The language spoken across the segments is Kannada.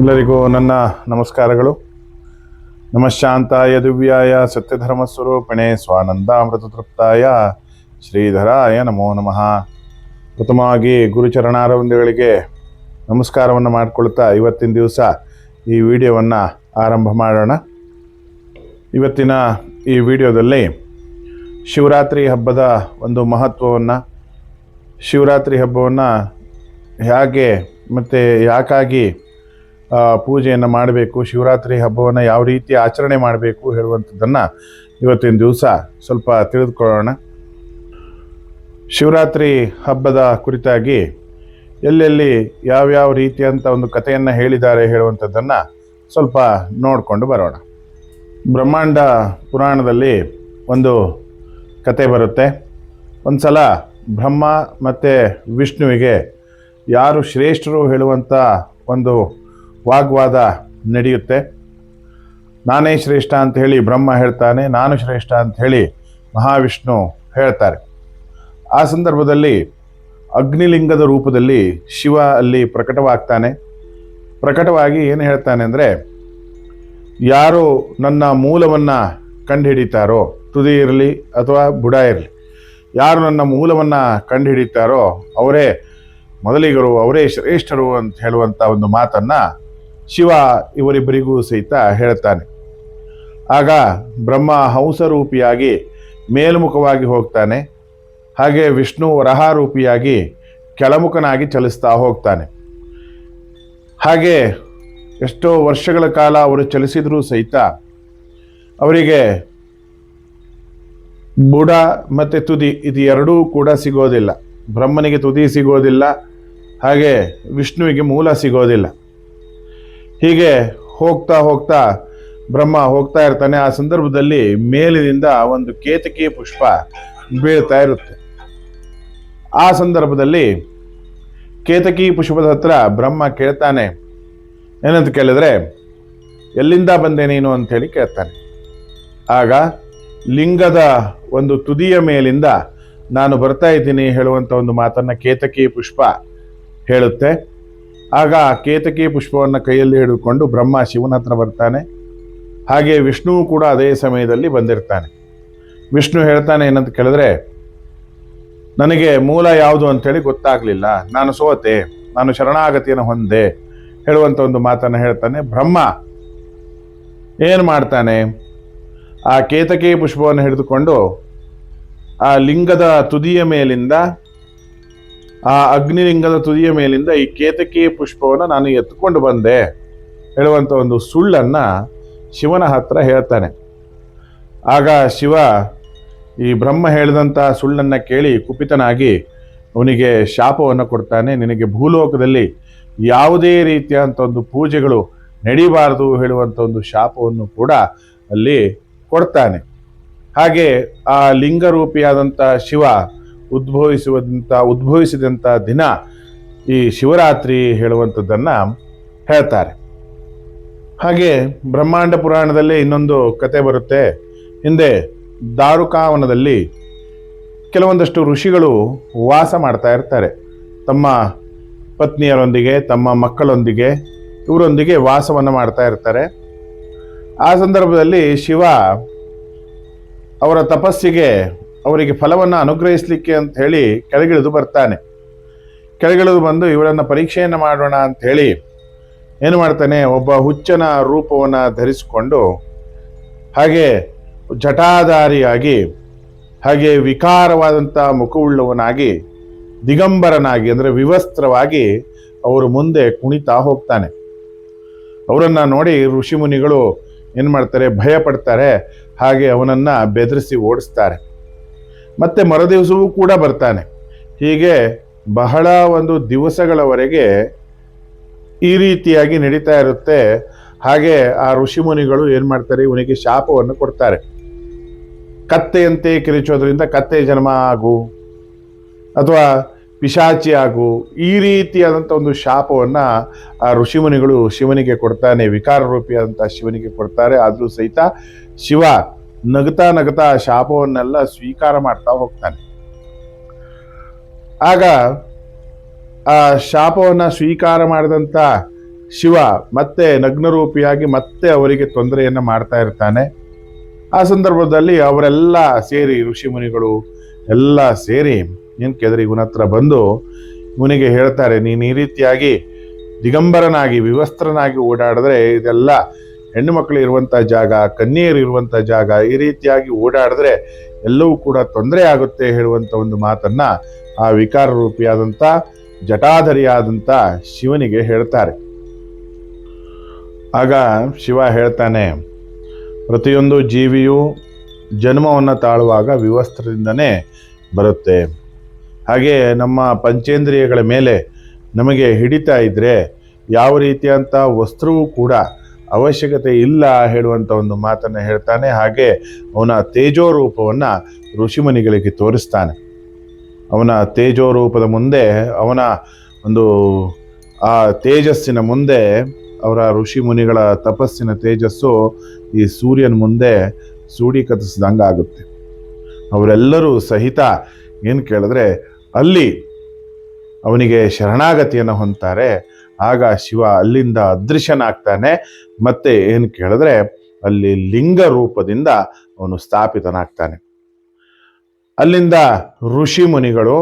ಎಲ್ಲರಿಗೂ ನನ್ನ ನಮಸ್ಕಾರಗಳು. ನಮಶಾಂತಾಯ ದಿವ್ಯಾಯ ಸತ್ಯಧರ್ಮ ಸ್ವರೂಪಿಣೆ ಸ್ವಾನಂದಾಮೃತ ತೃಪ್ತಾಯ ಶ್ರೀಧರಾಯ ನಮೋ ನಮಃ. ಪ್ರಥಮವಾಗಿ ಗುರುಚರಣಾರವಿಂದಗಳಿಗೆ ನಮಸ್ಕಾರವನ್ನು ಮಾಡಿಕೊಳ್ತಾ ಇವತ್ತಿನ ದಿವಸ ಈ ವಿಡಿಯೋವನ್ನು ಆರಂಭ ಮಾಡೋಣ. ಇವತ್ತಿನ ಈ ವಿಡಿಯೋದಲ್ಲಿ ಶಿವರಾತ್ರಿ ಹಬ್ಬದ ಒಂದು ಮಹತ್ವವನ್ನು, ಶಿವರಾತ್ರಿ ಹಬ್ಬವನ್ನು ಹೇಗೆ ಮತ್ತು ಯಾಕಾಗಿ ಪೂಜೆಯನ್ನು ಮಾಡಬೇಕು, ಶಿವರಾತ್ರಿ ಹಬ್ಬವನ್ನು ಯಾವ ರೀತಿ ಆಚರಣೆ ಮಾಡಬೇಕು ಹೇಳುವಂಥದ್ದನ್ನು ಇವತ್ತಿನ ದಿವಸ ಸ್ವಲ್ಪ ತಿಳಿದುಕೊಳ್ಳೋಣ. ಶಿವರಾತ್ರಿ ಹಬ್ಬದ ಕುರಿತಾಗಿ ಎಲ್ಲೆಲ್ಲಿ ಯಾವ್ಯಾವ ರೀತಿಯಂಥ ಒಂದು ಕಥೆಯನ್ನು ಹೇಳಿದ್ದಾರೆ ಹೇಳುವಂಥದ್ದನ್ನು ಸ್ವಲ್ಪ ನೋಡಿಕೊಂಡು ಬರೋಣ. ಬ್ರಹ್ಮಾಂಡ ಪುರಾಣದಲ್ಲಿ ಒಂದು ಕತೆ ಬರುತ್ತೆ. ಒಂದು ಸಲ ಬ್ರಹ್ಮ ಮತ್ತು ವಿಷ್ಣುವಿಗೆ ಯಾರು ಶ್ರೇಷ್ಠರು ಹೇಳುವಂಥ ಒಂದು ವಾಗ್ವಾದ ನಡೆಯುತ್ತೆ. ನಾನೇ ಶ್ರೇಷ್ಠ ಅಂತ ಹೇಳಿ ಬ್ರಹ್ಮ ಹೇಳ್ತಾನೆ, ನಾನು ಶ್ರೇಷ್ಠ ಅಂತ ಹೇಳಿ ಮಹಾವಿಷ್ಣು ಹೇಳ್ತಾರೆ. ಆ ಸಂದರ್ಭದಲ್ಲಿ ಅಗ್ನಿಲಿಂಗದ ರೂಪದಲ್ಲಿ ಶಿವ ಅಲ್ಲಿ ಪ್ರಕಟವಾಗ್ತಾನೆ. ಪ್ರಕಟವಾಗಿ ಏನು ಹೇಳ್ತಾನೆ ಅಂದರೆ, ಯಾರು ನನ್ನ ಮೂಲವನ್ನು ಕಂಡುಹಿಡಿತಾರೋ, ತುದಿ ಇರಲಿ ಅಥವಾ ಬುಡ ಇರಲಿ, ಯಾರು ನನ್ನ ಮೂಲವನ್ನು ಕಂಡುಹಿಡಿತಾರೋ, ಅವರೇ ಮೊದಲಿಗರು, ಅವರೇ ಶ್ರೇಷ್ಠರು ಅಂತ ಹೇಳುವಂಥ ಒಂದು ಮಾತನ್ನು ಶಿವ ಇವರಿಬ್ಬರಿಗೂ ಸಹಿತ ಹೇಳ್ತಾನೆ ಆಗ ಬ್ರಹ್ಮ ಹಂಸರೂಪಿಯಾಗಿ ಮೇಲ್ಮುಖವಾಗಿ ಹೋಗ್ತಾನೆ. ಹಾಗೆ ವಿಷ್ಣು ರಹಾರೂಪಿಯಾಗಿ ಕೆಳಮುಖನಾಗಿ ಚಲಿಸ್ತಾ ಹೋಗ್ತಾನೆ. ಹಾಗೆ ಎಷ್ಟೋ ವರ್ಷಗಳ ಕಾಲ ಅವರು ಚಲಿಸಿದರೂ ಸಹಿತ ಅವರಿಗೆ ಬುಡ ಮತ್ತು ತುದಿ ಇದು ಎರಡೂ ಕೂಡ ಸಿಗೋದಿಲ್ಲ. ಬ್ರಹ್ಮನಿಗೆ ತುದಿ ಸಿಗೋದಿಲ್ಲ. ಹಾಗೆ ವಿಷ್ಣುವಿಗೆ ಮೂಲ ಸಿಗೋದಿಲ್ಲ. ಹೀಗೆ ಹೋಗ್ತಾ ಹೋಗ್ತಾ ಬ್ರಹ್ಮ ಹೋಗ್ತಾ ಇರ್ತಾನೆ. ಆ ಸಂದರ್ಭದಲ್ಲಿ ಮೇಲಿನಿಂದ ಒಂದು ಕೇತಕಿ ಪುಷ್ಪ ಬೀಳ್ತಾ ಇರುತ್ತೆ. ಆ ಸಂದರ್ಭದಲ್ಲಿ ಕೇತಕಿ ಪುಷ್ಪದ ಹತ್ರ ಬ್ರಹ್ಮ ಕೇಳ್ತಾನೆ. ಏನಂತ ಕೇಳಿದ್ರೆ, ಎಲ್ಲಿಂದ ಬಂದೆ ನೀನು? ಅಂತ ಹೇಳಿ ಕೇಳ್ತಾನೆ. ಆಗ ಲಿಂಗದ ಒಂದು ತುದಿಯ ಮೇಲಿಂದ, ನಾನು ಬರ್ತಾ ಇದ್ದೀನಿ ಹೇಳುವಂಥ ಒಂದು ಮಾತನ್ನ ಕೇತಕಿ ಪುಷ್ಪ ಹೇಳುತ್ತೆ. ಆಗ ಕೇತಕಿ ಪುಷ್ಪವನ್ನು ಕೈಯಲ್ಲಿ ಹಿಡಿದುಕೊಂಡು ಬ್ರಹ್ಮ ಶಿವನ ಹತ್ರ ಬರ್ತಾನೆ. ಹಾಗೆ ವಿಷ್ಣು ಕೂಡ ಅದೇ ಸಮಯದಲ್ಲಿ ಬಂದಿರ್ತಾನೆ. ವಿಷ್ಣು ಹೇಳ್ತಾನೆ ಏನಂತ ಕೇಳಿದ್ರೆ, ನನಗೆ ಮೂಲ ಯಾವುದು ಅಂತೇಳಿ ಗೊತ್ತಾಗಲಿಲ್ಲ. ನಾನು ಸೋತೆ, ನಾನು ಶರಣಾಗತಿಯನ್ನು ಹೊಂದೆ ಹೇಳುವಂಥ ಒಂದು ಮಾತನ್ನು ಹೇಳ್ತಾನೆ. ಬ್ರಹ್ಮ, ಏನು ಮಾಡ್ತಾನೆ? ಆ ಕೇತಕಿ ಪುಷ್ಪವನ್ನು ಹಿಡಿದುಕೊಂಡು ಆ ಲಿಂಗದ ತುದಿಯ ಮೇಲಿಂದ ಆ ಅಗ್ನಿಲಿಂಗದ ತುದಿಯ ಮೇಲಿಂದ ಈ ಕೇತಕೀಯ ಪುಷ್ಪವನ್ನು ನಾನು ಎತ್ಕೊಂಡು ಬಂದೆ ಹೇಳುವಂಥ ಒಂದು ಸುಳ್ಳನ್ನ ಶಿವನ ಹತ್ರ ಹೇಳ್ತಾನೆ. ಆಗ ಶಿವ ಈ ಬ್ರಹ್ಮ ಹೇಳಿದಂಥ ಸುಳ್ಳನ್ನು ಕೇಳಿ ಕುಪಿತನಾಗಿ ಅವನಿಗೆ ಶಾಪವನ್ನು ಕೊಡ್ತಾನೆ, ನಿನಗೆ ಭೂಲೋಕದಲ್ಲಿ ಯಾವುದೇ ರೀತಿಯಾದಂಥ ಒಂದು ಪೂಜೆಗಳು ನಡೀಬಾರದು ಹೇಳುವಂಥ ಒಂದು ಶಾಪವನ್ನು ಕೂಡ ಅಲ್ಲಿ ಕೊಡ್ತಾನೆ. ಹಾಗೆ ಆ ಲಿಂಗರೂಪಿಯಾದಂಥ ಶಿವ ಉದ್ಭವಿಸುವಂಥ ಉದ್ಭವಿಸಿದಂಥ ದಿನ ಈ ಶಿವರಾತ್ರಿ ಹೇಳುವಂಥದ್ದನ್ನು ಹೇಳ್ತಾರೆ. ಹಾಗೆ ಬ್ರಹ್ಮಾಂಡ ಪುರಾಣದಲ್ಲಿ ಇನ್ನೊಂದು ಕತೆ ಬರುತ್ತೆ. ಹಿಂದೆ ದಾರುಕಾವನದಲ್ಲಿ ಕೆಲವೊಂದಷ್ಟು ಋಷಿಗಳು ವಾಸ ಮಾಡ್ತಾ ಇರ್ತಾರೆ. ತಮ್ಮ ಪತ್ನಿಯರೊಂದಿಗೆ, ತಮ್ಮ ಮಕ್ಕಳೊಂದಿಗೆ, ಇವರೊಂದಿಗೆ ವಾಸವನ್ನು ಮಾಡ್ತಾ ಇರ್ತಾರೆ. ಆ ಸಂದರ್ಭದಲ್ಲಿ ಶಿವ ಅವರ ತಪಸ್ಸಿಗೆ ಅವರಿಗೆ ಫಲವನ್ನು ಅನುಗ್ರಹಿಸಲಿಕ್ಕೆ ಅಂತ ಹೇಳಿ ಕೆಳಗಿಳಿದು ಬರ್ತಾನೆ. ಕೆಳಗಿಳಿದು ಬಂದು ಇವರನ್ನು ಪರೀಕ್ಷೆಯನ್ನು ಮಾಡೋಣ ಅಂತ ಹೇಳಿ ಏನು ಮಾಡ್ತಾನೆ, ಒಬ್ಬ ಹುಚ್ಚನ ರೂಪವನ್ನು ಧರಿಸಿಕೊಂಡು ಹಾಗೆ ಜಟಾಧಾರಿಯಾಗಿ ಹಾಗೆ ವಿಕಾರವಾದಂಥ ಮುಖವುಳ್ಳವನಾಗಿ, ದಿಗಂಬರನಾಗಿ ಅಂದರೆ ವಿವಸ್ತ್ರವಾಗಿ ಅವರು ಮುಂದೆ ಕುಣಿತಾ ಹೋಗ್ತಾನೆ. ಅವರನ್ನು ನೋಡಿ ಋಷಿಮುನಿಗಳು ಏನು ಮಾಡ್ತಾರೆ, ಭಯಪಡ್ತಾರೆ, ಹಾಗೆ ಅವನನ್ನು ಬೆದರಿಸಿ ಓಡಿಸ್ತಾರೆ. ಮತ್ತೆ ಮರುದಿವಸವೂ ಕೂಡ ಬರ್ತಾನೆ. ಹೀಗೆ ಬಹಳ ಒಂದು ದಿವಸಗಳವರೆಗೆ ಈ ರೀತಿಯಾಗಿ ನಡೀತಾ ಇರುತ್ತೆ. ಹಾಗೆ ಆ ಋಷಿಮುನಿಗಳು ಏನು ಮಾಡ್ತಾರೆ? ಇವನಿಗೆ ಶಾಪವನ್ನು ಕೊಡ್ತಾರೆ. ಕತ್ತೆಯಂತೆ ಕಿರಿಚೋದ್ರಿಂದ ಕತ್ತೆ ಜನ್ಮ ಆಗು ಅಥವಾ ಪಿಶಾಚಿ ಆಗು ಈ ರೀತಿಯಾದಂಥ ಒಂದು ಶಾಪವನ್ನು ಆ ಋಷಿಮುನಿಗಳು ಶಿವನಿಗೆ ಕೊಡ್ತಾನೆ. ವಿಕಾರ ರೂಪಿಯಾದಂಥ ಶಿವನಿಗೆ ಕೊಡ್ತಾರೆ. ಆದರೂ ಸಹಿತ ಶಿವ ನಗತಾ ನಗ್ತಾ ಶಾಪವನ್ನೆಲ್ಲ ಸ್ವೀಕಾರ ಮಾಡ್ತಾ ಹೋಗ್ತಾನೆ. ಆಗ ಆ ಶಾಪವನ್ನು ಸ್ವೀಕಾರ ಮಾಡಿದಂಥ ಶಿವ ಮತ್ತೆ ನಗ್ನರೂಪಿಯಾಗಿ ಮತ್ತೆ ಅವರಿಗೆ ತೊಂದರೆಯನ್ನು ಮಾಡ್ತಾ ಇರ್ತಾನೆ. ಆ ಸಂದರ್ಭದಲ್ಲಿ ಅವರೆಲ್ಲ ಸೇರಿ ಋಷಿ ಮುನಿಗಳು ಎಲ್ಲ ಸೇರಿ ಏನು ಕೇಳಿದ್ರೆ ಇವನ ಹತ್ರ ಬಂದು ಇವನಿಗೆ ಹೇಳ್ತಾರೆ, ನೀನು ಈ ರೀತಿಯಾಗಿ ದಿಗಂಬರನಾಗಿ, ವಿವಸ್ತ್ರನಾಗಿ ಓಡಾಡಿದ್ರೆ ಇದೆಲ್ಲ ಹೆಣ್ಣು ಮಕ್ಕಳು ಇರುವಂಥ ಜಾಗ, ಕನ್ಯೆಯರು ಇರುವಂಥ ಜಾಗ ಈ ರೀತಿಯಾಗಿ ಓಡಾಡಿದ್ರೆ ಎಲ್ಲವೂ ಕೂಡ ತೊಂದರೆ ಆಗುತ್ತೆ ಹೇಳುವಂಥ ಒಂದು ಮಾತನ್ನ ಆ ವಿಕಾರ ರೂಪಿಯಾದಂಥ ಜಟಾಧರಿಯಾದಂಥ ಶಿವನಿಗೆ ಹೇಳ್ತಾರೆ. ಆಗ ಶಿವ ಹೇಳ್ತಾನೆ, ಪ್ರತಿಯೊಂದು ಜೀವಿಯು ಜನ್ಮವನ್ನು ತಾಳುವಾಗ ವಿವಸ್ತ್ರದಿಂದನೇ ಬರುತ್ತೆ. ಹಾಗೆ ನಮ್ಮ ಪಂಚೇಂದ್ರಿಯಗಳ ಮೇಲೆ ನಮಗೆ ಹಿಡಿತಾ ಇದ್ದರೆ ಯಾವ ರೀತಿಯಂಥ ವಸ್ತ್ರವೂ ಕೂಡ ಅವಶ್ಯಕತೆ ಇಲ್ಲ ಹೇಳುವಂಥ ಒಂದು ಮಾತನ್ನು ಹೇಳ್ತಾನೆ. ಹಾಗೆ ಅವನ ತೇಜೋ ರೂಪವನ್ನು ಋಷಿಮುನಿಗಳಿಗೆ ತೋರಿಸ್ತಾನೆ. ಅವನ ತೇಜೋ ರೂಪದ ಮುಂದೆ ಅವನ ಒಂದು ಆ ತೇಜಸ್ಸಿನ ಮುಂದೆ ಅವರ ಋಷಿ ಮುನಿಗಳ ತಪಸ್ಸಿನ ತೇಜಸ್ಸು ಈ ಸೂರ್ಯನ ಮುಂದೆ ಸೂಡಿ ಆಗುತ್ತೆ. ಅವರೆಲ್ಲರೂ ಸಹಿತ ಏನು ಕೇಳಿದ್ರೆ ಅಲ್ಲಿ ಅವನಿಗೆ ಶರಣಾಗತಿಯನ್ನು ಹೊಂದ್ತಾರೆ. ಆಗ ಶಿವ ಅಲ್ಲಿಂದ ಅದೃಶ್ಯನಾಗ್ತಾನೆ. ಮತ್ತೆ ಏನು ಕೇಳಿದ್ರೆ ಅಲ್ಲಿ ಲಿಂಗ ರೂಪದಿಂದ ಅವನು ಸ್ಥಾಪಿತನಾಗ್ತಾನೆ. ಅಲ್ಲಿಂದ ಋಷಿ ಮುನಿಗಳು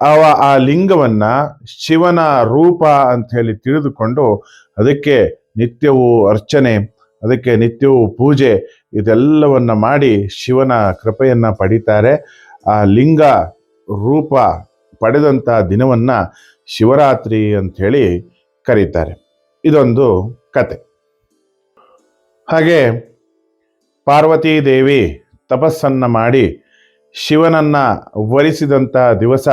ಅವ ಆ ಲಿಂಗವನ್ನ ಶಿವನ ರೂಪ ಅಂತ ಹೇಳಿ ತಿಳಿದುಕೊಂಡು ಅದಕ್ಕೆ ನಿತ್ಯವೂ ಅರ್ಚನೆ, ಅದಕ್ಕೆ ನಿತ್ಯವೂ ಪೂಜೆ ಇದೆಲ್ಲವನ್ನ ಮಾಡಿ ಶಿವನ ಕೃಪೆಯನ್ನ ಪಡಿತಾರೆ. ಆ ಲಿಂಗ ರೂಪ ಪಡೆದಂಥ ದಿನವನ್ನ ಶಿವರಾತ್ರಿ ಅಂತ ಹೇಳಿ ಕರೀತಾರೆ. ಇದೊಂದು ಕತೆ. ಹಾಗೆ ಪಾರ್ವತೀ ದೇವಿ ತಪಸ್ಸನ್ನ ಮಾಡಿ ಶಿವನನ್ನ ವರಿಸಿದಂಥ ದಿವಸ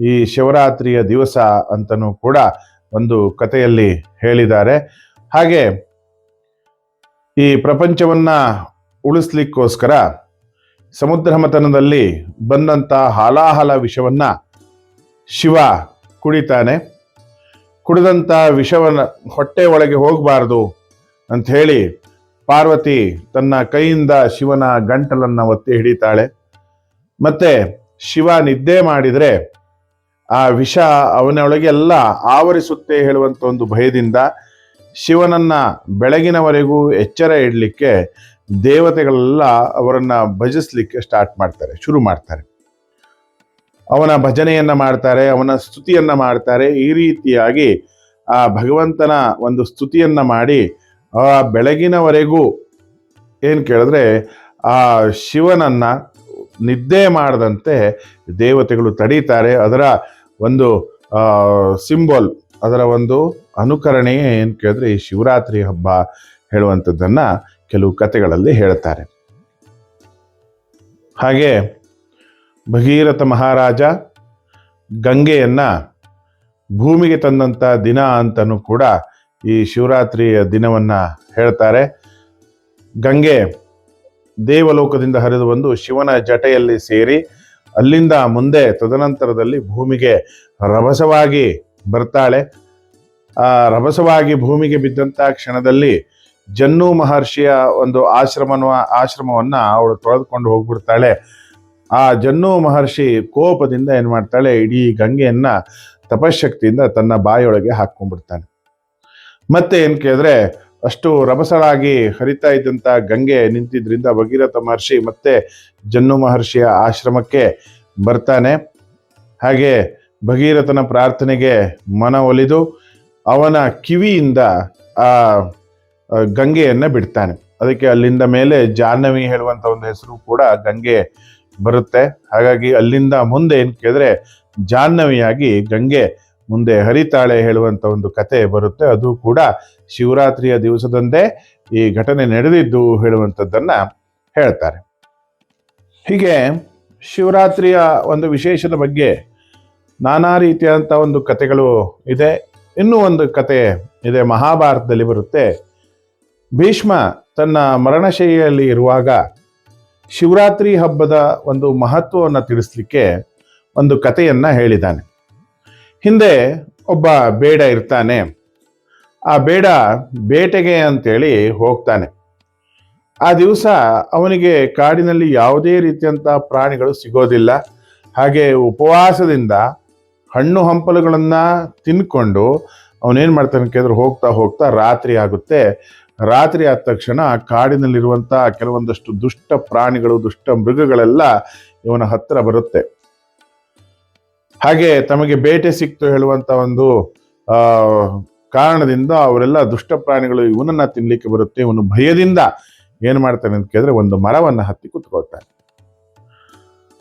ಈ ಶಿವರಾತ್ರಿಯ ದಿವಸ ಅಂತಲೂ ಕೂಡ ಒಂದು ಕಥೆಯಲ್ಲಿ ಹೇಳಿದ್ದಾರೆ. ಹಾಗೆ ಈ ಪ್ರಪಂಚವನ್ನ ಉಳಿಸ್ಲಿಕ್ಕೋಸ್ಕರ ಸಮುದ್ರ ಮತನದಲ್ಲಿ ಬಂದಂಥ ಹಾಲಾಹಲ ವಿಷವನ್ನು ಶಿವ ಕುಡಿತಾನೆ. ಕುಡಿದಂಥ ವಿಷವನ್ನು ಹೊಟ್ಟೆ ಒಳಗೆ ಹೋಗಬಾರ್ದು ಅಂತ ಹೇಳಿ ಪಾರ್ವತಿ ತನ್ನ ಕೈಯಿಂದ ಶಿವನ ಗಂಟಲನ್ನು ಒತ್ತಿ ಹಿಡಿತಾಳೆ. ಮತ್ತೆ ಶಿವ ನಿದ್ದೆ ಮಾಡಿದರೆ ಆ ವಿಷ ಅವನೊಳಗೆ ಎಲ್ಲ ಆವರಿಸುತ್ತೆ ಹೇಳುವಂಥ ಒಂದು ಭಯದಿಂದ ಶಿವನನ್ನ ಬೆಳಗಿನವರೆಗೂ ಎಚ್ಚರ ಇಡಲಿಕ್ಕೆ ದೇವತೆಗಳೆಲ್ಲ ಅವರನ್ನು ಭಜಿಸ್ಲಿಕ್ಕೆ ಸ್ಟಾರ್ಟ್ ಮಾಡ್ತಾರೆ, ಶುರು ಮಾಡ್ತಾರೆ. ಅವನ ಭಜನೆಯನ್ನ ಮಾಡ್ತಾರೆ, ಅವನ ಸ್ತುತಿಯನ್ನ ಮಾಡ್ತಾರೆ. ಈ ರೀತಿಯಾಗಿ ಆ ಭಗವಂತನ ಒಂದು ಸ್ತುತಿಯನ್ನ ಮಾಡಿ ಆ ಬೆಳಗಿನವರೆಗೂ ಏನು ಕೇಳಿದ್ರೆ ಆ ಶಿವನನ್ನ ನಿದ್ದೆ ಮಾಡದಂತೆ ದೇವತೆಗಳು ತಡೀತಾರೆ. ಅದರ ಒಂದು ಸಿಂಬಲ್, ಅದರ ಒಂದು ಅನುಕರಣೆಯೇ ಏನು ಕೇಳಿದ್ರೆ ಈ ಶಿವರಾತ್ರಿ ಹಬ್ಬ ಹೇಳುವಂಥದ್ದನ್ನು ಕೆಲವು ಕಥೆಗಳಲ್ಲಿ ಹೇಳ್ತಾರೆ. ಹಾಗೆ ಭಗೀರಥ ಮಹಾರಾಜ ಗಂಗೆಯನ್ನ ಭೂಮಿಗೆ ತಂದಂಥ ದಿನ ಅಂತಲೂ ಕೂಡ ಈ ಶಿವರಾತ್ರಿಯ ದಿನವನ್ನ ಹೇಳ್ತಾರೆ. ಗಂಗೆ ದೇವಲೋಕದಿಂದ ಹರಿದು ಬಂದು ಶಿವನ ಜಟೆಯಲ್ಲಿ ಸೇರಿ ಅಲ್ಲಿಂದ ಮುಂದೆ ತದನಂತರದಲ್ಲಿ ಭೂಮಿಗೆ ರಭಸವಾಗಿ ಬರ್ತಾಳೆ. ಆ ರಭಸವಾಗಿ ಭೂಮಿಗೆ ಬಿದ್ದಂತ ಕ್ಷಣದಲ್ಲಿ ಜನ್ನು ಮಹರ್ಷಿಯ ಒಂದು ಆಶ್ರಮನ, ಆಶ್ರಮವನ್ನ ಅವಳು ತೊಳೆದುಕೊಂಡು ಹೋಗ್ಬಿಡ್ತಾಳೆ. ಆ ಜನ್ನು ಮಹರ್ಷಿ ಕೋಪದಿಂದ ಏನು ಮಾಡ್ತಾಳೆ? ಇಡೀ ಗಂಗೆಯನ್ನ ತಪಶಕ್ತಿಯಿಂದ ತನ್ನ ಬಾಯೊಳಗೆ ಹಾಕೊಂಡ್ಬಿಡ್ತಾನೆ ಮತ್ತೆ ಏನು ಕೇಳಿದ್ರೆ, ಅಷ್ಟು ರಭಸಳಾಗಿ ಹರಿತಾ ಇದ್ದಂತ ಗಂಗೆ ನಿಂತಿದ್ರಿಂದ ಭಗೀರಥ ಮಹರ್ಷಿ ಮತ್ತೆ ಜನ್ನು ಮಹರ್ಷಿಯ ಆಶ್ರಮಕ್ಕೆ ಬರ್ತಾನೆ. ಹಾಗೆ ಭಗೀರಥನ ಪ್ರಾರ್ಥನೆಗೆ ಮನ ಒಲಿದು ಅವನ ಕಿವಿಯಿಂದ ಆ ಗಂಗೆಯನ್ನ ಬಿಡ್ತಾನೆ. ಅದಕ್ಕೆ ಅಲ್ಲಿಂದ ಮೇಲೆ ಜಾಹ್ನವಿ ಹೇಳುವಂತ ಒಂದು ಹೆಸರು ಕೂಡ ಗಂಗೆ ಬರುತ್ತೆ. ಹಾಗಾಗಿ ಅಲ್ಲಿಂದ ಮುಂದೆ ಏನು ಕೇಳಿದ್ರೆ ಜಾಹ್ನವಿಯಾಗಿ ಗಂಗೆ ಮುಂದೆ ಹರಿತಾಳೆ ಹೇಳುವಂತ ಒಂದು ಕತೆ ಬರುತ್ತೆ. ಅದು ಕೂಡ ಶಿವರಾತ್ರಿಯ ದಿವಸದಂದೇ ಈ ಘಟನೆ ನಡೆದಿದ್ದು ಹೇಳುವಂಥದ್ದನ್ನ ಹೇಳ್ತಾರೆ. ಹೀಗೆ ಶಿವರಾತ್ರಿಯ ಒಂದು ವಿಶೇಷದ ಬಗ್ಗೆ ನಾನಾ ರೀತಿಯಾದಂಥ ಒಂದು ಕತೆಗಳು ಇದೆ. ಇನ್ನೂ ಒಂದು ಕತೆ ಇದೆ ಮಹಾಭಾರತದಲ್ಲಿ ಬರುತ್ತೆ. ಭೀಷ್ಮ ತನ್ನ ಮರಣಶೈಲಿಯಲ್ಲಿ ಇರುವಾಗ ಶಿವರಾತ್ರಿ ಹಬ್ಬದ ಒಂದು ಮಹತ್ವವನ್ನು ತಿಳಿಸ್ಲಿಕ್ಕೆ ಒಂದು ಕಥೆಯನ್ನ ಹೇಳಿದ್ದಾನೆ. ಹಿಂದೆ ಒಬ್ಬ ಬೇಡ ಇರ್ತಾನೆ. ಆ ಬೇಡ ಬೇಟೆಗೆ ಅಂತೇಳಿ ಹೋಗ್ತಾನೆ. ಆ ದಿವಸ ಅವನಿಗೆ ಕಾಡಿನಲ್ಲಿ ಯಾವುದೇ ರೀತಿಯಂಥ ಪ್ರಾಣಿಗಳು ಸಿಗೋದಿಲ್ಲ. ಹಾಗೆ ಉಪವಾಸದಿಂದ ಹಣ್ಣು ಹಂಪಲುಗಳನ್ನು ತಿನ್ಕೊಂಡು ಅವನೇನು ಮಾಡ್ತಾನೆ ಕೇಳಿದ್ರೆ ಹೋಗ್ತಾ ಹೋಗ್ತಾ ರಾತ್ರಿ ಆಗುತ್ತೆ. ರಾತ್ರಿ ಆದ ತಕ್ಷಣ ಕಾಡಿನಲ್ಲಿರುವಂಥ ಕೆಲವೊಂದಷ್ಟು ದುಷ್ಟ ಪ್ರಾಣಿಗಳು, ದುಷ್ಟ ಮೃಗಗಳೆಲ್ಲ ಇವನ ಹತ್ತಿರ ಬರುತ್ತೆ. ಹಾಗೆ ತಮಗೆ ಬೇಟೆ ಸಿಕ್ತು ಹೇಳುವಂತ ಒಂದು ಕಾರಣದಿಂದ ಅವರೆಲ್ಲ ದುಷ್ಟ ಪ್ರಾಣಿಗಳು ಇವನನ್ನ ತಿನ್ಲಿಕ್ಕೆ ಬರುತ್ತೆ. ಇವನು ಭಯದಿಂದ ಏನು ಮಾಡ್ತಾನೆ ಅಂತ ಕೇಳಿದ್ರೆ ಒಂದು ಮರವನ್ನು ಹತ್ತಿ ಕುತ್ಕೊಳ್ತಾನೆ.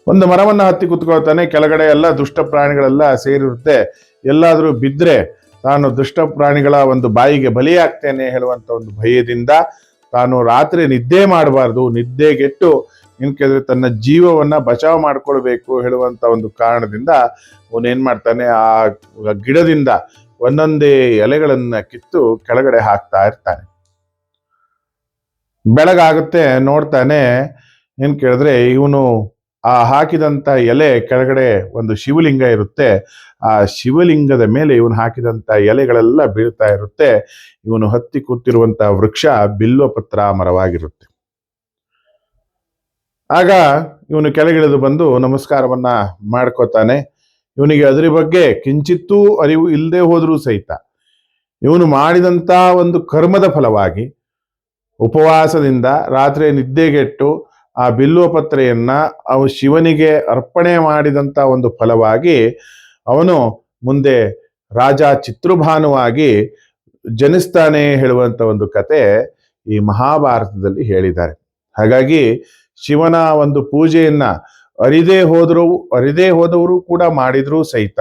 ಒಂದು ಮರವನ್ನು ಹತ್ತಿ ಕುತ್ಕೊಳ್ತಾನೆ. ಕೆಳಗಡೆ ಎಲ್ಲ ದುಷ್ಟ ಪ್ರಾಣಿಗಳೆಲ್ಲ ಸೇರಿರುತ್ತೆ. ಎಲ್ಲಾದರೂ ಬಿದ್ರೆ ತಾನು ದುಷ್ಟ ಪ್ರಾಣಿಗಳ ಒಂದು ಬಾಯಿಗೆ ಬಲಿಯಾಗ್ತೇನೆ ಹೇಳುವಂತ ಒಂದು ಭಯದಿಂದ ತಾನು ರಾತ್ರಿ ನಿದ್ದೆ ಮಾಡಬಾರ್ದು, ನಿದ್ದೆಗೆಟ್ಟು ಏನು ಕೇಳಿದ್ರೆ ತನ್ನ ಜೀವವನ್ನ ಬಚಾವ್ ಮಾಡ್ಕೊಳ್ಬೇಕು ಹೇಳುವಂತ ಒಂದು ಕಾರಣದಿಂದ ಅವನು ಏನ್ ಮಾಡ್ತಾನೆ, ಆ ಗಿಡದಿಂದ ಒಂದೊಂದೇ ಎಲೆಗಳನ್ನ ಕಿತ್ತು ಕೆಳಗಡೆ ಹಾಕ್ತಾ ಇರ್ತಾನೆ. ಬೆಳಗಾಗುತ್ತೆ, ನೋಡ್ತಾನೆ, ಏನ್ ಕೇಳಿದ್ರೆ ಇವನು ಆ ಹಾಕಿದಂತ ಎಲೆ ಕೆಳಗಡೆ ಒಂದು ಶಿವಲಿಂಗ ಇರುತ್ತೆ. ಆ ಶಿವಲಿಂಗದ ಮೇಲೆ ಇವನು ಹಾಕಿದಂತ ಎಲೆಗಳೆಲ್ಲ ಬೀಳ್ತಾ ಇರುತ್ತೆ. ಇವನು ಹತ್ತಿ ಕೂತಿರುವಂತ ವೃಕ್ಷ ಬಿಲ್ವಪತ್ರ ಮರವಾಗಿರುತ್ತೆ ಆಗ ಇವನು ಕೆಳಗಿಳಿದು ಬಂದು ನಮಸ್ಕಾರವನ್ನ ಮಾಡ್ಕೋತಾನೆ. ಇವನಿಗೆ ಅದರ ಬಗ್ಗೆ ಕಿಂಚಿತ್ತೂ ಅರಿವು ಇಲ್ಲದೆ ಹೋದರೂ ಸಹಿತ ಇವನು ಮಾಡಿದಂತ ಒಂದು ಕರ್ಮದ ಫಲವಾಗಿ ಉಪವಾಸದಿಂದ ರಾತ್ರಿ ನಿದ್ದೆಗೆಟ್ಟು ಆ ಬಿಲ್ವಪತ್ರೆಯನ್ನ ಅವು ಶಿವನಿಗೆ ಅರ್ಪಣೆ ಮಾಡಿದಂತ ಒಂದು ಫಲವಾಗಿ ಅವನು ಮುಂದೆ ರಾಜ ಚಿತ್ರುಭಾನುವಾಗಿ ಜನಿಸ್ತಾನೆ ಹೇಳುವಂತ ಒಂದು ಕತೆ ಈ ಮಹಾಭಾರತದಲ್ಲಿ ಹೇಳಿದ್ದಾರೆ. ಹಾಗಾಗಿ ಶಿವನ ಒಂದು ಪೂಜೆಯನ್ನು ಅರಿದೇ ಹೋದ್ರು, ಅರಿದೇ ಹೋದವರು ಕೂಡ ಮಾಡಿದ್ರು ಸಹಿತ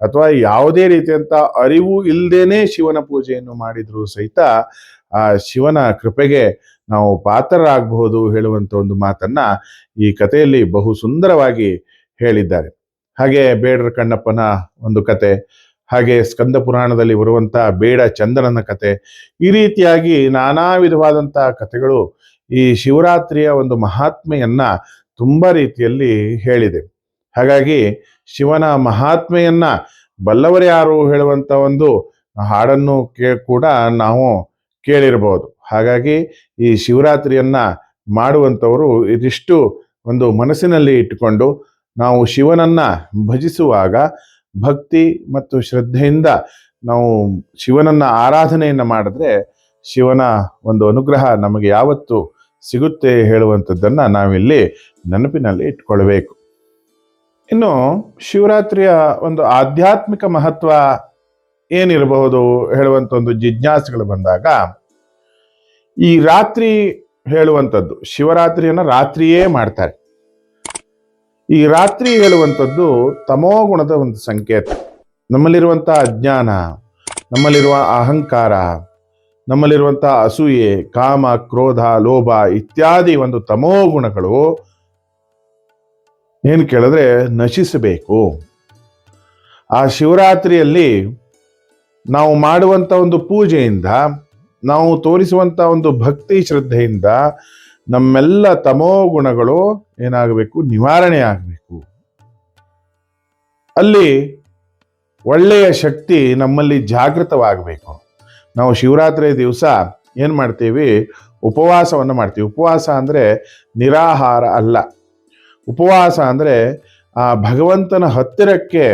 ಅಥವಾ ಯಾವುದೇ ರೀತಿಯಂತ ಅರಿವು ಇಲ್ಲದೇನೆ ಶಿವನ ಪೂಜೆಯನ್ನು ಮಾಡಿದ್ರು ಸಹಿತ ಆ ಶಿವನ ಕೃಪೆಗೆ ನಾವು ಪಾತ್ರರಾಗಬಹುದು ಹೇಳುವಂತ ಒಂದು ಮಾತನ್ನ ಈ ಕಥೆಯಲ್ಲಿ ಬಹು ಸುಂದರವಾಗಿ ಹೇಳಿದ್ದಾರೆ. ಹಾಗೆ ಬೇಡರ ಕಣ್ಣಪ್ಪನ ಒಂದು ಕತೆ, ಹಾಗೆ ಸ್ಕಂದ ಪುರಾಣದಲ್ಲಿ ಬರುವಂತ ಬೇಡ ಚಂದನನ ಕತೆ, ಈ ರೀತಿಯಾಗಿ ನಾನಾ ವಿಧವಾದಂತ ಕಥೆಗಳು ಈ ಶಿವರಾತ್ರಿಯ ಒಂದು ಮಹಾತ್ಮೆಯನ್ನ ತುಂಬಾ ರೀತಿಯಲ್ಲಿ ಹೇಳಿದೆ. ಹಾಗಾಗಿ ಶಿವನ ಮಹಾತ್ಮೆಯನ್ನ ಬಲ್ಲವರ್ಯಾರು ಹೇಳುವಂತ ಒಂದು ಹಾಡನ್ನು ಕೇ, ಕೂಡ ನಾವು ಕೇಳಿರಬಹುದು ಹಾಗಾಗಿ ಈ ಶಿವರಾತ್ರಿಯನ್ನ ಮಾಡುವಂಥವರು ಇದಿಷ್ಟು ಒಂದು ಮನಸ್ಸಿನಲ್ಲಿ ಇಟ್ಟುಕೊಂಡು ನಾವು ಶಿವನನ್ನ ಭಜಿಸುವಾಗ ಭಕ್ತಿ ಮತ್ತು ಶ್ರದ್ಧೆಯಿಂದ ನಾವು ಶಿವನನ್ನ ಆರಾಧನೆಯನ್ನು ಮಾಡಿದ್ರೆ ಶಿವನ ಒಂದು ಅನುಗ್ರಹ ನಮಗೆ ಯಾವತ್ತು ಸಿಗುತ್ತೆ ಹೇಳುವಂಥದ್ದನ್ನು ನಾವಿಲ್ಲಿ ನೆನಪಿನಲ್ಲಿ ಇಟ್ಕೊಳ್ಬೇಕು. ಇನ್ನು ಶಿವರಾತ್ರಿಯ ಒಂದು ಆಧ್ಯಾತ್ಮಿಕ ಮಹತ್ವ ಏನಿರಬಹುದು ಹೇಳುವಂಥ ಒಂದು ಜಿಜ್ಞಾಸೆಗಳು ಬಂದಾಗ, ಈ ರಾತ್ರಿ ಹೇಳುವಂಥದ್ದು ಶಿವರಾತ್ರಿಯನ್ನು ರಾತ್ರಿಯೇ ಮಾಡ್ತಾರೆ. ಈ ರಾತ್ರಿ ಹೇಳುವಂಥದ್ದು ತಮೋ ಗುಣದ ಒಂದು ಸಂಕೇತ. ನಮ್ಮಲ್ಲಿರುವಂಥ ಅಜ್ಞಾನ, ನಮ್ಮಲ್ಲಿರುವ ಅಹಂಕಾರ ನಮ್ಮಲ್ಲಿರುವಂಥ ಅಸೂಯೆ, ಕಾಮ, ಕ್ರೋಧ, ಲೋಭ ಇತ್ಯಾದಿ ಒಂದು ತಮೋ ಗುಣಗಳು ಏನು ಕೇಳಿದ್ರೆ ನಶಿಸಬೇಕು. ಆ ಶಿವರಾತ್ರಿಯಲ್ಲಿ ನಾವು ಮಾಡುವಂಥ ಒಂದು ಪೂಜೆಯಿಂದ, ನಾವು ತೋರಿಸುವಂಥ ಒಂದು ಭಕ್ತಿ ಶ್ರದ್ಧೆಯಿಂದ ನಮ್ಮೆಲ್ಲ ತಮೋ ಗುಣಗಳು ಏನಾಗಬೇಕು? ನಿವಾರಣೆ ಆಗಬೇಕು. ಅಲ್ಲಿ ಒಳ್ಳೆಯ ಶಕ್ತಿ ನಮ್ಮಲ್ಲಿ ಜಾಗೃತವಾಗಬೇಕು. ನಾವು ಶಿವರಾತ್ರಿ ದಿವಸ ಏನು ಮಾಡ್ತೀವಿ? ಉಪವಾಸವನ್ನು ಮಾಡ್ತೀವಿ. ಉಪವಾಸ ಅಂದರೆ ನಿರಾಹಾರ ಅಲ್ಲ. ಉಪವಾಸ ಅಂದರೆ ಆ ಭಗವಂತನ ಹತ್ತಿರಕ್ಕೆ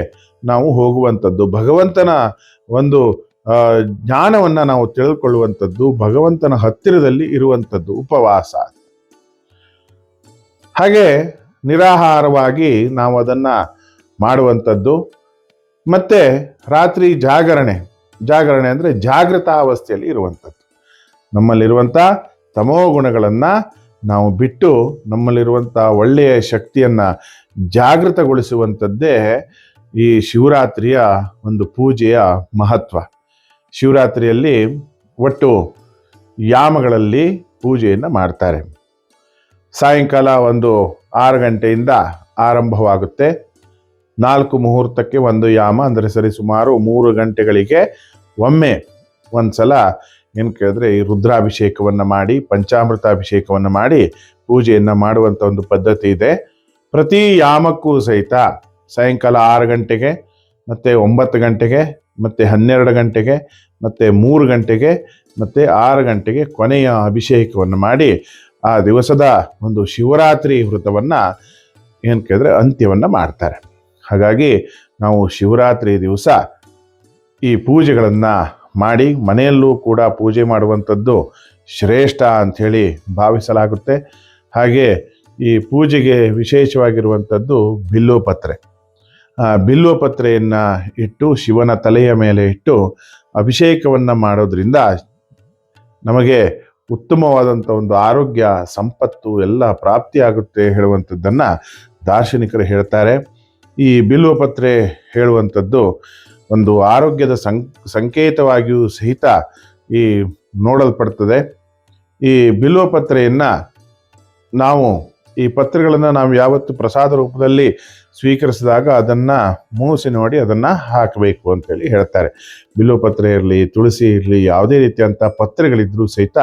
ನಾವು ಹೋಗುವಂಥದ್ದು. ಭಗವಂತನ ಒಂದು ಜ್ಞಾನವನ್ನು ನಾವು ತಿಳಿದುಕೊಳ್ಳುವಂಥದ್ದು ಭಗವಂತನ ಹತ್ತಿರದಲ್ಲಿ ಇರುವಂಥದ್ದು ಉಪವಾಸ. ಹಾಗೆ ನಿರಾಹಾರವಾಗಿ ನಾವು ಅದನ್ನ ಮಾಡುವಂಥದ್ದು. ಮತ್ತೆ ರಾತ್ರಿ ಜಾಗರಣೆ ಜಾಗರಣೆ ಅಂದರೆ ಜಾಗೃತ ಅವಸ್ಥೆಯಲ್ಲಿ ಇರುವಂಥದ್ದು. ನಮ್ಮಲ್ಲಿರುವಂಥ ತಮೋ ಗುಣಗಳನ್ನ ನಾವು ಬಿಟ್ಟು ನಮ್ಮಲ್ಲಿರುವಂಥ ಒಳ್ಳೆಯ ಶಕ್ತಿಯನ್ನ ಜಾಗೃತಗೊಳಿಸುವಂಥದ್ದೇ ಈ ಶಿವರಾತ್ರಿಯ ಒಂದು ಪೂಜೆಯ ಮಹತ್ವ. ಶಿವರಾತ್ರಿಯಲ್ಲಿ ಒಟ್ಟು ಯಾಮಗಳಲ್ಲಿ ಪೂಜೆಯನ್ನು ಮಾಡ್ತಾರೆ. ಸಾಯಂಕಾಲ ಒಂದು ಆರು ಗಂಟೆಯಿಂದ ಆರಂಭವಾಗುತ್ತೆ. ನಾಲ್ಕು ಮುಹೂರ್ತಕ್ಕೆ ಒಂದು ಯಾಮ, ಅಂದರೆ ಸರಿ ಸುಮಾರು ಮೂರು ಗಂಟೆಗಳಿಗೆ ಒಮ್ಮೆ ಒಂದ್ಸಲ ಏನು ಕೇಳಿದ್ರೆ ಈ ರುದ್ರಾಭಿಷೇಕವನ್ನು ಮಾಡಿ ಪಂಚಾಮೃತ ಅಭಿಷೇಕವನ್ನು ಮಾಡಿ ಪೂಜೆಯನ್ನು ಮಾಡುವಂಥ ಒಂದು ಪದ್ಧತಿ ಇದೆ. ಪ್ರತಿ ಯಾಮಕ್ಕೂ ಸಹಿತ ಸಾಯಂಕಾಲ ಆರು ಗಂಟೆಗೆ, ಮತ್ತು ಒಂಬತ್ತು ಗಂಟೆಗೆ, ಮತ್ತು ಹನ್ನೆರಡು ಗಂಟೆಗೆ, ಮತ್ತು ಮೂರು ಗಂಟೆಗೆ, ಮತ್ತು ಆರು ಗಂಟೆಗೆ ಕೊನೆಯ ಅಭಿಷೇಕವನ್ನು ಮಾಡಿ ಆ ದಿವಸದ ಒಂದು ಶಿವರಾತ್ರಿ ವ್ರತವನ್ನು ಏನು ಕೇಳಿದ್ರೆ ಅಂತ್ಯವನ್ನು ಮಾಡ್ತಾರೆ. ಹಾಗಾಗಿ ನಾವು ಶಿವರಾತ್ರಿ ದಿವಸ ಈ ಪೂಜೆಗಳನ್ನು ಮಾಡಿ ಮನೆಯಲ್ಲೂ ಕೂಡ ಪೂಜೆ ಮಾಡುವಂಥದ್ದು ಶ್ರೇಷ್ಠ ಅಂಥೇಳಿ ಭಾವಿಸಲಾಗುತ್ತೆ. ಹಾಗೆ ಈ ಪೂಜೆಗೆ ವಿಶೇಷವಾಗಿರುವಂಥದ್ದು ಬಿಲ್ಲುಪತ್ರೆ. ಆ ಬಿಲ್ಲುಪತ್ರೆಯನ್ನು ಇಟ್ಟು, ಶಿವನ ತಲೆಯ ಮೇಲೆ ಇಟ್ಟು ಅಭಿಷೇಕವನ್ನು ಮಾಡೋದ್ರಿಂದ ನಮಗೆ ಉತ್ತಮವಾದಂಥ ಒಂದು ಆರೋಗ್ಯ, ಸಂಪತ್ತು ಎಲ್ಲ ಪ್ರಾಪ್ತಿಯಾಗುತ್ತೆ ಹೇಳುವಂಥದ್ದನ್ನು ದಾರ್ಶನಿಕರು ಹೇಳ್ತಾರೆ. ಈ ಬಿಲ್ವಪತ್ರೆ ಹೇಳುವಂಥದ್ದು ಒಂದು ಆರೋಗ್ಯದ ಸಂಕೇತವಾಗಿಯೂ ಸಹಿತ ಈ ನೋಡಲ್ಪಡ್ತದೆ. ಈ ಬಿಲ್ವಪತ್ರೆಯನ್ನು ನಾವು ಈ ಪತ್ರಗಳನ್ನು ನಾವು ಯಾವತ್ತು ಪ್ರಸಾದ ರೂಪದಲ್ಲಿ ಸ್ವೀಕರಿಸಿದಾಗ ಅದನ್ನು ಮೂಸಿ ನೋಡಿ ಅದನ್ನು ಹಾಕಬೇಕು ಅಂತೇಳಿ ಹೇಳ್ತಾರೆ. ಬಿಲ್ವಪತ್ರೆ ಇರಲಿ, ತುಳಸಿ ಇರಲಿ, ಯಾವುದೇ ರೀತಿಯಂಥ ಪತ್ರೆಗಳಿದ್ರೂ ಸಹಿತ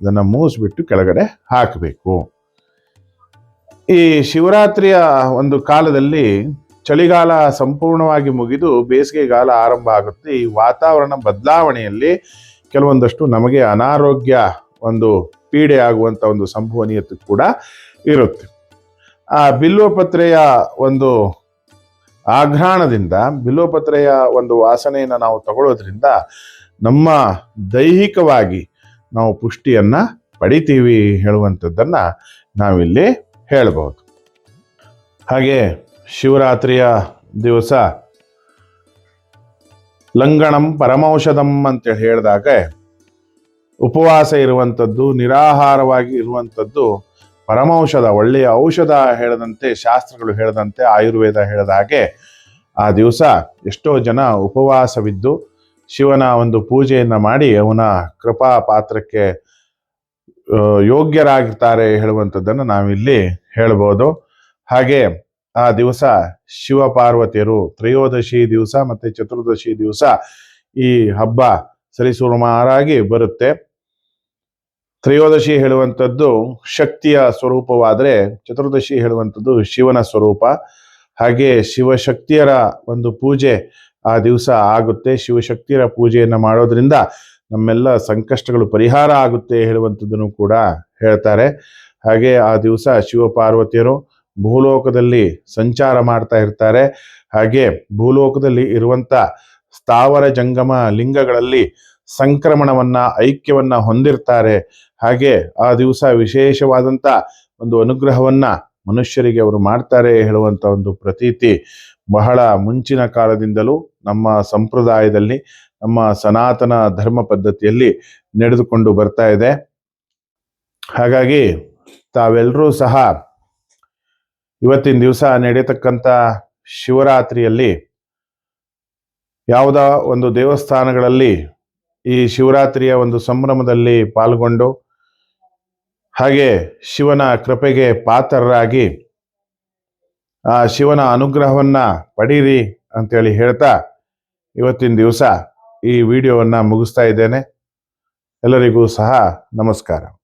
ಅದನ್ನು ಮೂಸಿಬಿಟ್ಟು ಕೆಳಗಡೆ ಹಾಕಬೇಕು. ಈ ಶಿವರಾತ್ರಿಯ ಒಂದು ಕಾಲದಲ್ಲಿ ಚಳಿಗಾಲ ಸಂಪೂರ್ಣವಾಗಿ ಮುಗಿದು ಬೇಸಿಗೆಗಾಲ ಆರಂಭ ಆಗುತ್ತೆ. ಈ ವಾತಾವರಣ ಬದಲಾವಣೆಯಲ್ಲಿ ಕೆಲವೊಂದಷ್ಟು ನಮಗೆ ಅನಾರೋಗ್ಯ ಒಂದು ಪೀಡೆ ಆಗುವಂಥ ಒಂದು ಸಂಭವನೀಯತೆ ಕೂಡ ಇರುತ್ತೆ. ಆ ಬಿಲ್ವಪತ್ರೆಯ ಒಂದು ಆಘ್ರಾಣದಿಂದ, ಬಿಲ್ವಪತ್ರೆಯ ಒಂದು ವಾಸನೆಯನ್ನು ನಾವು ತಗೊಳ್ಳೋದ್ರಿಂದ ನಮ್ಮ ದೈಹಿಕವಾಗಿ ನಾವು ಪುಷ್ಟಿಯನ್ನು ಪಡಿತೀವಿ ಹೇಳುವಂಥದ್ದನ್ನು ನಾವಿಲ್ಲಿ ಹೇಳಬಹುದು. ಹಾಗೆ ಶಿವರಾತ್ರಿಯ ದಿವಸ ಲಂಗಣಂ ಪರಮೌಷಧಂ ಅಂತೇಳಿ ಹೇಳಿದಾಗ ಉಪವಾಸ ಇರುವಂಥದ್ದು, ನಿರಾಹಾರವಾಗಿ ಇರುವಂಥದ್ದು, ಪರಮೌಷಧ, ಒಳ್ಳೆಯ ಔಷಧ ಹೇಳದಂತೆ, ಶಾಸ್ತ್ರಗಳು ಹೇಳದಂತೆ, ಆಯುರ್ವೇದ ಹೇಳದ ಹಾಗೆ, ಆ ದಿವಸ ಎಷ್ಟೋ ಜನ ಉಪವಾಸವಿದ್ದು, ಶಿವನ ಒಂದು ಪೂಜೆಯನ್ನು ಮಾಡಿ ಅವನ ಕೃಪಾ ಪಾತ್ರಕ್ಕೆ ಯೋಗ್ಯರಾಗಿರ್ತಾರೆ ಹೇಳುವಂಥದ್ದನ್ನು ನಾವಿಲ್ಲಿ ಹೇಳ್ಬೋದು. ಹಾಗೆ ಆ ದಿವಸ ಶಿವ ಪಾರ್ವತಿಯರು ತ್ರಯೋದಶಿ ದಿವಸ ಮತ್ತೆ ಚತುರ್ದಶಿ ದಿವಸ ಈ ಹಬ್ಬ ಸರಿಸುಮಾರಾಗಿ ಬರುತ್ತೆ. ತ್ರಯೋದಶಿ ಹೇಳುವಂಥದ್ದು ಶಕ್ತಿಯ ಸ್ವರೂಪವಾದರೆ ಚತುರ್ದಶಿ ಹೇಳುವಂಥದ್ದು ಶಿವನ ಸ್ವರೂಪ. ಹಾಗೆ ಶಿವಶಕ್ತಿಯರ ಒಂದು ಪೂಜೆ ಆ ದಿವಸ ಆಗುತ್ತೆ. ಶಿವಶಕ್ತಿಯರ ಪೂಜೆಯನ್ನು ಮಾಡೋದ್ರಿಂದ ನಮ್ಮೆಲ್ಲ ಸಂಕಷ್ಟಗಳು ಪರಿಹಾರ ಆಗುತ್ತೆ ಹೇಳುವಂಥದ್ದನ್ನು ಕೂಡ ಹೇಳ್ತಾರೆ. ಹಾಗೆ ಆ ದಿವಸ ಶಿವಪಾರ್ವತಿಯರು ಭೂಲೋಕದಲ್ಲಿ ಸಂಚಾರ ಮಾಡ್ತಾ ಇರ್ತಾರೆ. ಹಾಗೆ ಭೂಲೋಕದಲ್ಲಿ ಇರುವಂಥ ಸ್ಥಾವರ ಜಂಗಮ ಲಿಂಗಗಳಲ್ಲಿ ಸಂಕ್ರಮಣವನ್ನ, ಐಕ್ಯವನ್ನ ಹೊಂದಿರ್ತಾರೆ. ಹಾಗೆ ಆ ದಿವಸ ವಿಶೇಷವಾದಂತ ಒಂದು ಅನುಗ್ರಹವನ್ನ ಮನುಷ್ಯರಿಗೆ ಅವರು ಮಾಡ್ತಾರೆ ಹೇಳುವಂತ ಒಂದು ಪ್ರತೀತಿ ಬಹಳ ಮುಂಚಿನ ಕಾಲದಿಂದಲೂ ನಮ್ಮ ಸಂಪ್ರದಾಯದಲ್ಲಿ, ನಮ್ಮ ಸನಾತನ ಧರ್ಮ ಪದ್ಧತಿಯಲ್ಲಿ ನಡೆದುಕೊಂಡು ಬರ್ತಾ ಇದೆ. ಹಾಗಾಗಿ ತಾವೆಲ್ಲರೂ ಸಹ ಇವತ್ತಿನ ದಿವಸ ನಡೆಯತಕ್ಕಂಥ ಶಿವರಾತ್ರಿಯಲ್ಲಿ ಯಾವುದ ಒಂದು ದೇವಸ್ಥಾನಗಳಲ್ಲಿ ಈ ಶಿವರಾತ್ರಿಯ ಒಂದು ಸಂಭ್ರಮದಲ್ಲಿ ಪಾಲ್ಗೊಂಡು ಹಾಗೆ ಶಿವನ ಕೃಪೆಗೆ ಪಾತ್ರರಾಗಿ ಆ ಶಿವನ ಅನುಗ್ರಹವನ್ನ ಪಡೀರಿ ಅಂತೇಳಿ ಹೇಳ್ತಾ ಇವತ್ತಿನ ದಿವಸ ಈ ವಿಡಿಯೋವನ್ನು ಮುಗಿಸ್ತಾ ಇದ್ದೇನೆ. ಎಲ್ಲರಿಗೂ ಸಹ ನಮಸ್ಕಾರ.